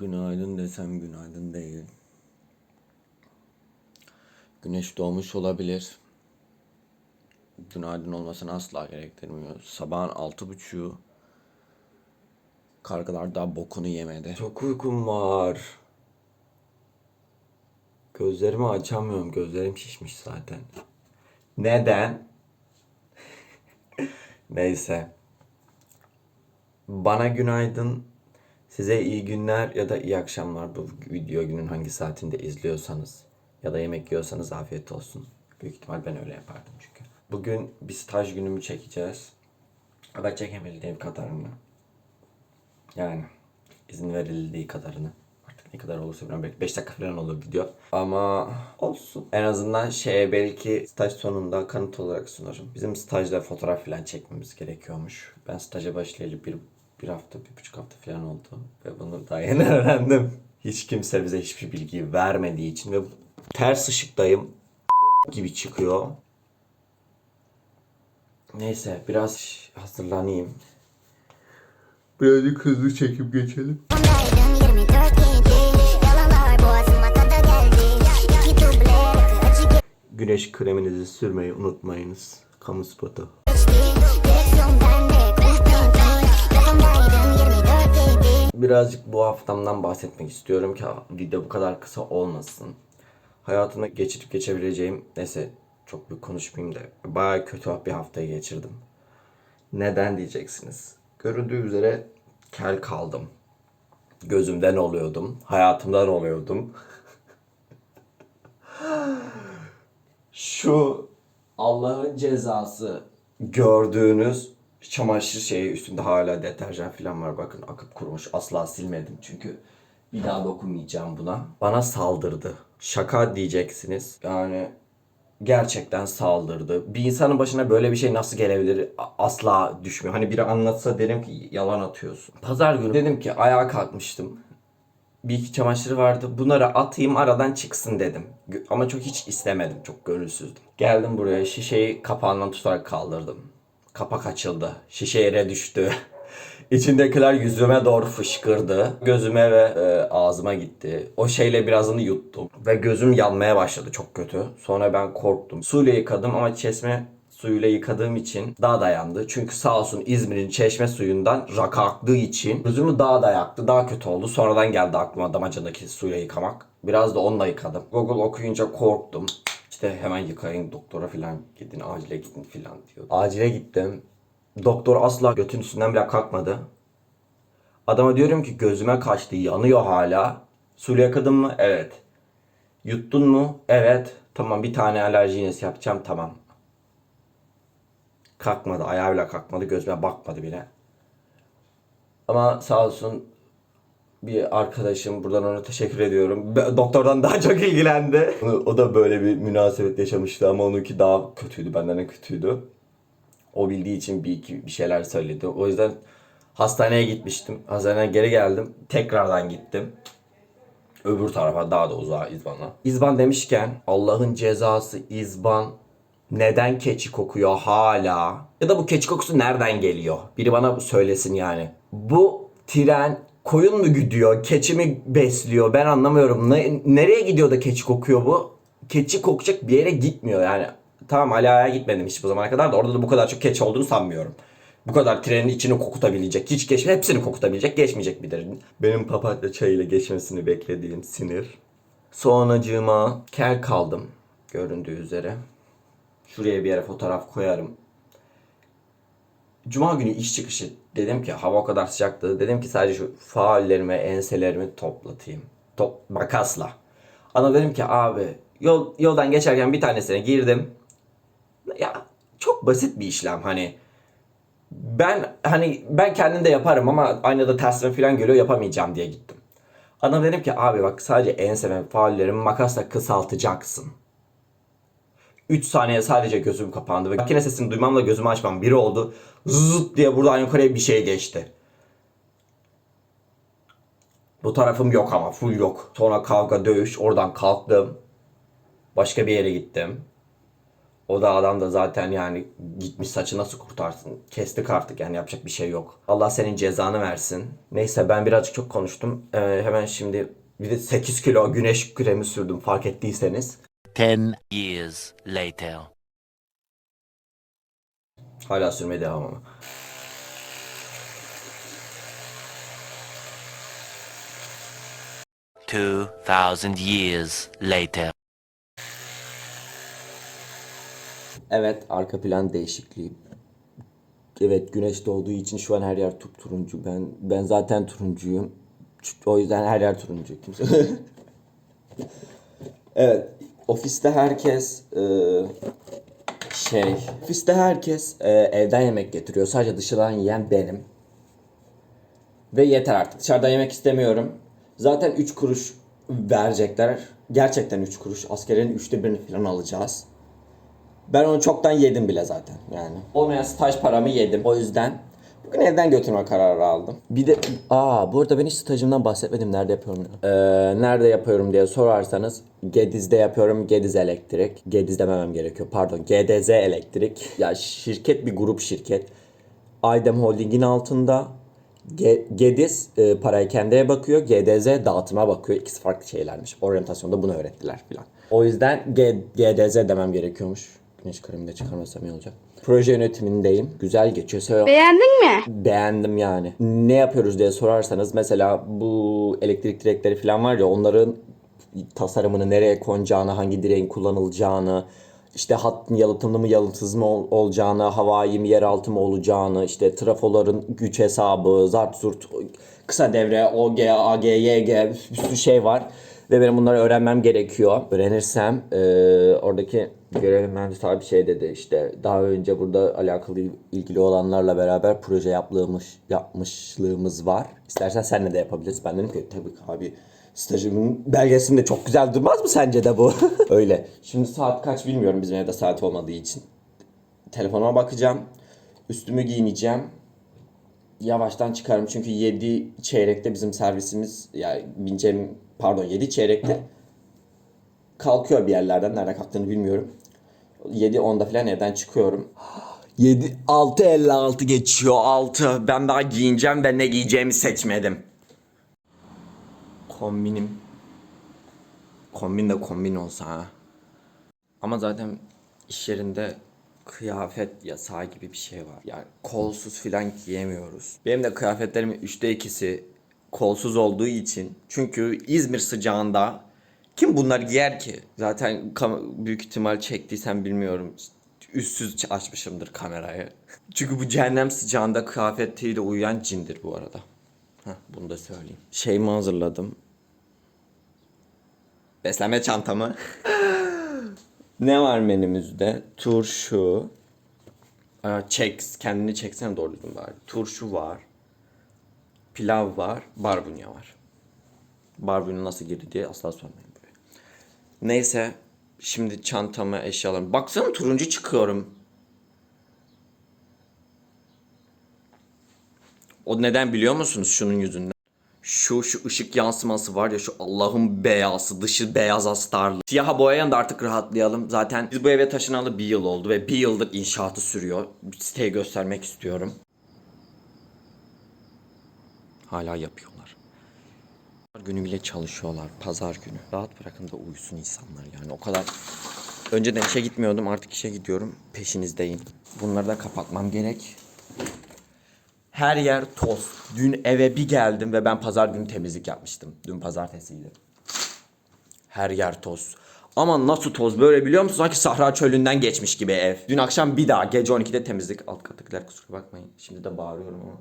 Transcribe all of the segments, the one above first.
Günaydın desem günaydın değil. Güneş doğmuş olabilir. Günaydın olmasını asla gerektirmiyor. Sabahın altı buçuğu. Kargalar daha bokunu yemedi. Çok uykum var. Gözlerimi açamıyorum. Gözlerim şişmiş zaten. Neden? Neyse. Bana günaydın, size iyi günler ya da iyi akşamlar bu video günün hangi saatinde izliyorsanız ya da yemek yiyorsanız afiyet olsun. Büyük ihtimal ben öyle yapardım çünkü. Bugün bir staj günümü çekeceğiz. Ya da çekebildiğim kadarını. Yani izin verildiği kadarını. Artık ne kadar olursa bilmiyorum. Belki 5 dakika falan olur video. Ama olsun. En azından şeye belki staj sonunda kanıt olarak sunarım. Bizim stajda fotoğraf falan çekmemiz gerekiyormuş. Ben staja başlayalı bir, bir hafta, bir buçuk hafta falan oldu. Ve bunu daha yeni öğrendim. Hiç kimse bize hiçbir bilgi vermediği için ve ters ışıktayım gibi çıkıyor. Neyse biraz hazırlanayım. Birazcık hızlı çekip geçelim. Günaydın 24 gece Yalanlar boğazıma kadar geldi İki duble rakı acı Güneş kreminizi sürmeyi unutmayınız. Kamu spotu. Birazcık bu haftamdan bahsetmek istiyorum ki video bu kadar kısa olmasın. Hayatımda geçirip geçebileceğim, neyse çok bir konuşmayayım da bayağı kötü bir haftayı geçirdim. Neden diyeceksiniz? Görüldüğü üzere kel kaldım. Gözümden oluyordum, hayatımdan oluyordum. Şu Allah'ın cezası gördüğünüz çamaşır şeyi üstünde hala deterjan falan var. Bakın akıp kurumuş. Asla silmedim çünkü bir daha dokunmayacağım buna. Bana saldırdı. Şaka diyeceksiniz. Yani gerçekten saldırdı. Bir insanın başına böyle bir şey nasıl gelebilir asla düşmüyor. Hani biri anlatsa derim ki yalan atıyorsun. Pazar günü dedim ki ayağa kalkmıştım bir iki çamaşırı vardı. Bunları atayım aradan çıksın dedim. Ama çok hiç istemedim. Çok gönülsüzdüm. Geldim buraya şişeyi kapağından tutarak kaldırdım. Kapak açıldı. Şişe yere düştü. İçindekiler yüzüme doğru fışkırdı. Gözüme ve e, ağzıma gitti. O şeyle birazını yuttum. Ve gözüm yanmaya başladı çok kötü. Sonra ben korktum. Suyla yıkadım ama çeşme suyuyla yıkadığım için daha dayandı. Çünkü sağ olsun İzmir'in çeşme suyundan rakı aktığı için gözümü daha da yaktı. Daha kötü oldu. Sonradan geldi aklıma damacandaki suyla yıkamak. Biraz da onunla yıkadım. Google okuyunca korktum. İşte hemen yıkayın doktora falan gidin acile gidin falan diyor. Acile gittim. Doktor asla götün üstünden bile kalkmadı. Adama diyorum ki gözüme kaçtı yanıyor hala. Suyla yıkadın mı? Evet. Yuttun mu? Evet. Tamam bir tane alerji iğnesi yapacağım tamam. Kalkmadı. Ayağı bile kalkmadı. Gözüme bakmadı bile. Ama sağ olsun bir arkadaşım buradan ona teşekkür ediyorum. Doktordan daha çok ilgilendi. O da böyle bir münasebet yaşamıştı ama onunki daha kötüydü. Benden de kötüydü. O bildiği için bir iki bir şeyler söyledi. O yüzden hastaneye gitmiştim. Hastaneye geri geldim. Tekrardan gittim. Öbür tarafa daha da uzağa İzban'a. İzban demişken Allah'ın cezası İzban neden keçi kokuyor hala? Ya da bu keçi kokusu nereden geliyor? Biri bana söylesin yani. Bu tren koyun mu gidiyor? Keçi mi besliyor? Ben anlamıyorum. Ne- nereye gidiyor da keçi kokuyor bu? Keçi kokacak bir yere gitmiyor yani. Tamam Ala'ya gitmedim hiç bu zamana kadar da orada da bu kadar çok keçi olduğunu sanmıyorum. Bu kadar trenin içini kokutabilecek, hiç geç, hepsini kokutabilecek, geçmeyecek bir derin. Benim papatya çayıyla geçmesini beklediğim sinir. Sonracığıma kel kaldım göründüğü üzere. Şuraya bir yere fotoğraf koyarım. Cuma günü iş çıkışı dedim ki hava o kadar sıcaktı. Dedim ki sadece şu faallerimi, enselerimi toplatayım. Top, makasla. Ana dedim ki abi yol, yoldan geçerken bir tanesine girdim. Ya çok basit bir işlem hani. Ben hani ben kendim de yaparım ama aynada tersime falan geliyor yapamayacağım diye gittim. Adam dedim ki abi bak sadece enseme faallerimi makasla kısaltacaksın. 3 saniye sadece gözüm kapandı ve makine sesini duymamla gözümü açmam biri oldu. Zıt diye buradan yukarıya bir şey geçti. Bu tarafım yok ama full yok. Sonra kavga dövüş oradan kalktım. Başka bir yere gittim. O da adam da zaten yani gitmiş saçı nasıl kurtarsın? Kestik artık yani yapacak bir şey yok. Allah senin cezanı versin. Neyse ben birazcık çok konuştum. Ee, hemen şimdi bir de 8 kilo güneş kremi sürdüm fark ettiyseniz. 10 years later. Hala sürmeye devam ama. Two thousand years later. Evet arka plan değişikliği. Evet güneş doğduğu için şu an her yer turuncu. Ben ben zaten turuncuyum. O yüzden her yer turuncu. Kimse... evet ofiste herkes e, şey ofiste herkes e, evden yemek getiriyor. Sadece dışarıdan yiyen benim. Ve yeter artık. Dışarıdan yemek istemiyorum. Zaten 3 kuruş verecekler. Gerçekten 3 kuruş. Askerin üçte birini falan alacağız. Ben onu çoktan yedim bile zaten yani. Olmayan staj paramı yedim. O yüzden bugün evden götürme kararı aldım. Bir de aa bu arada ben hiç stajımdan bahsetmedim. Nerede yapıyorum ya? Ee, nerede yapıyorum diye sorarsanız Gediz'de yapıyorum. Gediz Elektrik. Gediz dememem gerekiyor. Pardon. GDZ Elektrik. Ya şirket bir grup şirket. Aydem Holding'in altında. Ge- Gediz e, parayı kendiye bakıyor. GDZ dağıtıma bakıyor. İkisi farklı şeylermiş. Oryantasyonda bunu öğrettiler filan. O yüzden G- GDZ demem gerekiyormuş. Güneş kremi de çıkarmasam iyi olacak. Proje yönetimindeyim. Güzel geçiyor. Seviyorum. Beğendin mi? Beğendim yani. Ne yapıyoruz diye sorarsanız mesela bu elektrik direkleri falan var ya onların tasarımını nereye konacağını, hangi direğin kullanılacağını, işte hattın yalıtımlı mı yalıtımsız mı ol- olacağını, havai mi yeraltı mı olacağını, işte trafoların güç hesabı, zart zurt, kısa devre, OG, AG, YG bir sürü şey var. Ve benim bunları öğrenmem gerekiyor. Öğrenirsem eee, oradaki görevli mühendis abi şey dedi işte daha önce burada alakalı ilgili olanlarla beraber proje yaptığımız, yapmışlığımız var. İstersen senle de yapabiliriz. Ben dedim ki tabii ki abi stajımın belgesinde çok güzel durmaz mı sence de bu? Öyle. Şimdi saat kaç bilmiyorum bizim evde saat olmadığı için. Telefonuma bakacağım. Üstümü giyineceğim yavaştan çıkarım çünkü 7 çeyrekte bizim servisimiz yani bineceğim pardon 7 çeyrekte kalkıyor bir yerlerden nereden kalktığını bilmiyorum. 7.10'da falan evden çıkıyorum. 7 6.56 geçiyor 6. Ben daha giyineceğim ve ne giyeceğimi seçmedim. Kombinim. Kombin de kombin olsa ha. Ama zaten iş yerinde kıyafet yasağı gibi bir şey var. Yani kolsuz filan giyemiyoruz. Benim de kıyafetlerimin üçte ikisi kolsuz olduğu için. Çünkü İzmir sıcağında kim bunlar giyer ki? Zaten büyük ihtimal çektiysen bilmiyorum. Üstsüz açmışımdır kamerayı. Çünkü bu cehennem sıcağında kıyafetiyle uyuyan cindir bu arada. Heh, bunu da söyleyeyim. Şeyimi hazırladım. Beslenme çantamı. Ne var menümüzde? Turşu. Aa, çek, kendini çeksene doğru düzgün bari. Turşu var. Pilav var. Barbunya var. Barbunya nasıl girdi diye asla sormayın buraya. Neyse. Şimdi çantamı, eşyalarımı. Baksana turuncu çıkıyorum. O neden biliyor musunuz şunun yüzünden? Şu şu ışık yansıması var ya şu Allah'ın beyazı dışı beyaz astarlı. Siyaha boyayan da artık rahatlayalım. Zaten biz bu eve taşınalı bir yıl oldu ve bir yıldır inşaatı sürüyor. Siteyi göstermek istiyorum. Hala yapıyorlar. Günü bile çalışıyorlar. Pazar günü. Rahat bırakın da uyusun insanlar yani. O kadar Önceden işe gitmiyordum artık işe gidiyorum. Peşinizdeyim. Bunları da kapatmam gerek. Her yer toz. Dün eve bir geldim ve ben pazar günü temizlik yapmıştım. Dün pazartesiydi. Her yer toz. Ama nasıl toz böyle biliyor musun? Sanki Sahra çölünden geçmiş gibi ev. Dün akşam bir daha gece 12'de temizlik. Alt kattakiler kusura bakmayın. Şimdi de bağırıyorum ama.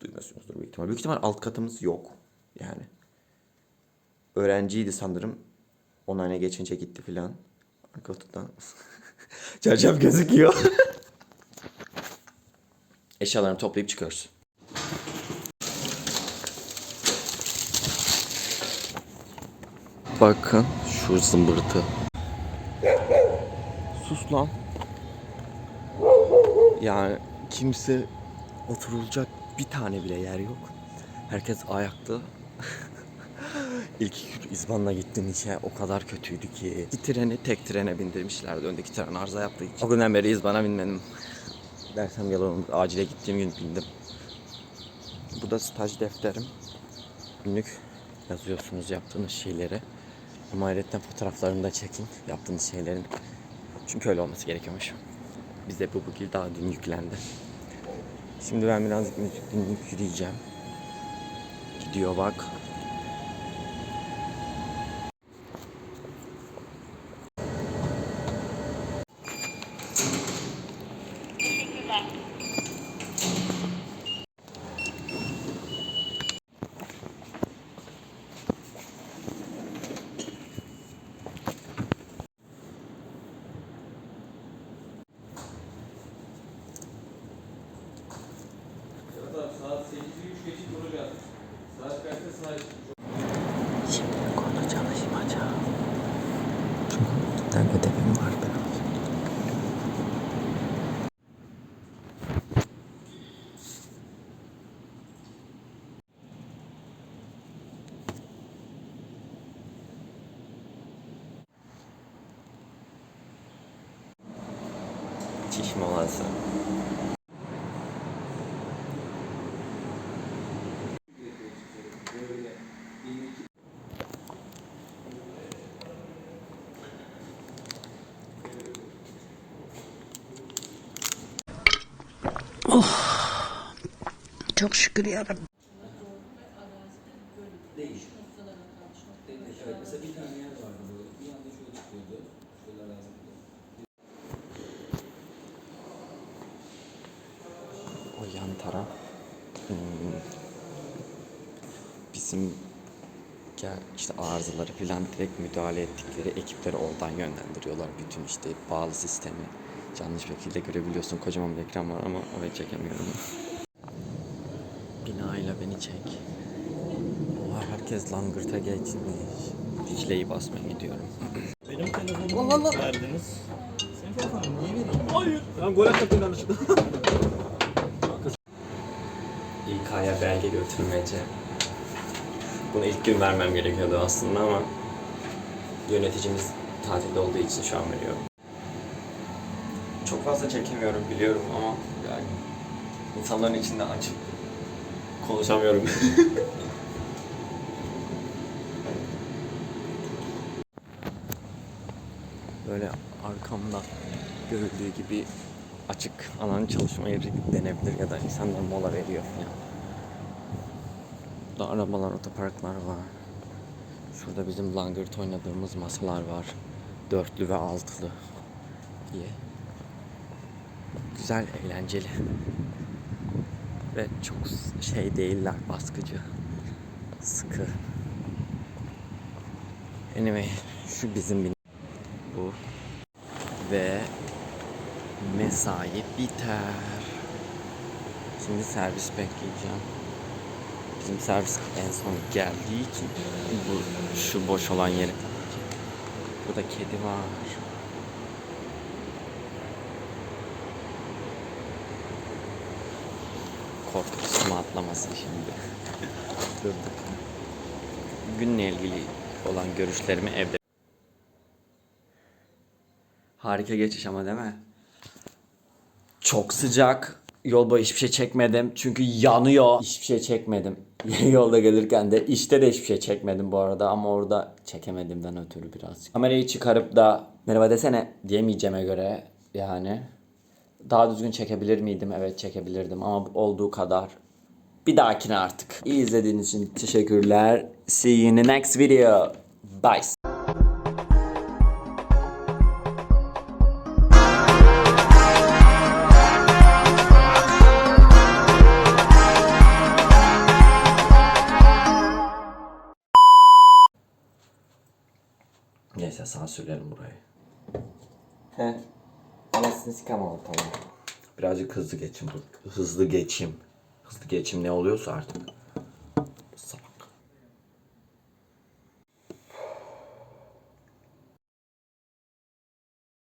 Duymuyorsunuzdur büyük ihtimal. Büyük ihtimal alt katımız yok. Yani. Öğrenciydi sanırım. Onayına geçince gitti filan. Arka odadan. Çarşaf gözüküyor. Eşyalarını toplayıp çıkıyoruz. Bakın şu zımbırtı. Sus lan. Yani kimse oturulacak bir tane bile yer yok. Herkes ayakta. İlk gün İzban'la gittim işe o kadar kötüydü ki. İki treni tek trene bindirmişlerdi. Öndeki tren arıza için. O günden beri İzban'a binmedim. Dersem yalan olur. Acile gittiğim gün bindim. Bu da staj defterim. Günlük yazıyorsunuz yaptığınız şeyleri. Ama ayrıca fotoğraflarını da çekin yaptığınız şeylerin. Çünkü öyle olması gerekiyormuş. Bize bu bugün daha dün yüklendi. Şimdi ben birazcık müzik dinleyip yürüyeceğim. Gidiyor bak. Şimdi konu çalışmaca. Çünkü cidden ödevim var biraz. Molası. Çok şükür yarabbim. İşte arızaları falan direkt müdahale ettikleri ekipleri oradan yönlendiriyorlar. Bütün işte bağlı sistemi canlı şekilde görebiliyorsun. Kocaman bir ekran var ama orayı çekemiyorum. Binayla beni çek. Oha herkes langırta geçmiş. Dicle'yi basmaya gidiyorum. Benim telefonumu verdiniz. Senin telefonunu niye vereyim? Hayır. Ben gol attım yanlışlıkla. İK'ya belge götürmece. Bunu ilk gün vermem gerekiyordu aslında ama yöneticimiz tatilde olduğu için şu an veriyorum. Çok fazla çekemiyorum biliyorum ama yani insanların içinde açıp konuşamıyorum. Böyle arkamda görüldüğü gibi açık alan çalışma yeri denebilir ya da insanlar mola veriyor falan. Burada arabalar, otoparklar var. Şurada bizim langırt oynadığımız masalar var. Dörtlü ve altılı diye. Güzel, eğlenceli. Ve çok şey değiller, baskıcı. Sıkı. Anyway, şu bizim bin- bu. Ve mesai biter. Şimdi servis bekleyeceğim. Bizim servis en son geldiği için bu şu boş olan yeri. Burada kedi var. Korkutusuma atlamasın şimdi. Durduk. Günle ilgili olan görüşlerimi evde Harika geçiş ama değil mi? Çok sıcak. Yol boyu hiçbir şey çekmedim. Çünkü yanıyor. Hiçbir şey çekmedim. Yolda gelirken de işte de hiçbir şey çekmedim bu arada. Ama orada çekemediğimden ötürü biraz. Kamerayı çıkarıp da merhaba desene diyemeyeceğime göre yani. Daha düzgün çekebilir miydim? Evet çekebilirdim ama olduğu kadar. Bir dahakine artık. İyi izlediğiniz için teşekkürler. See you in the next video. Bye. Sansürlerim burayı. He. Anasını sikamam tamam. Birazcık hızlı geçim. Hızlı geçim. Hızlı geçim ne oluyorsa artık.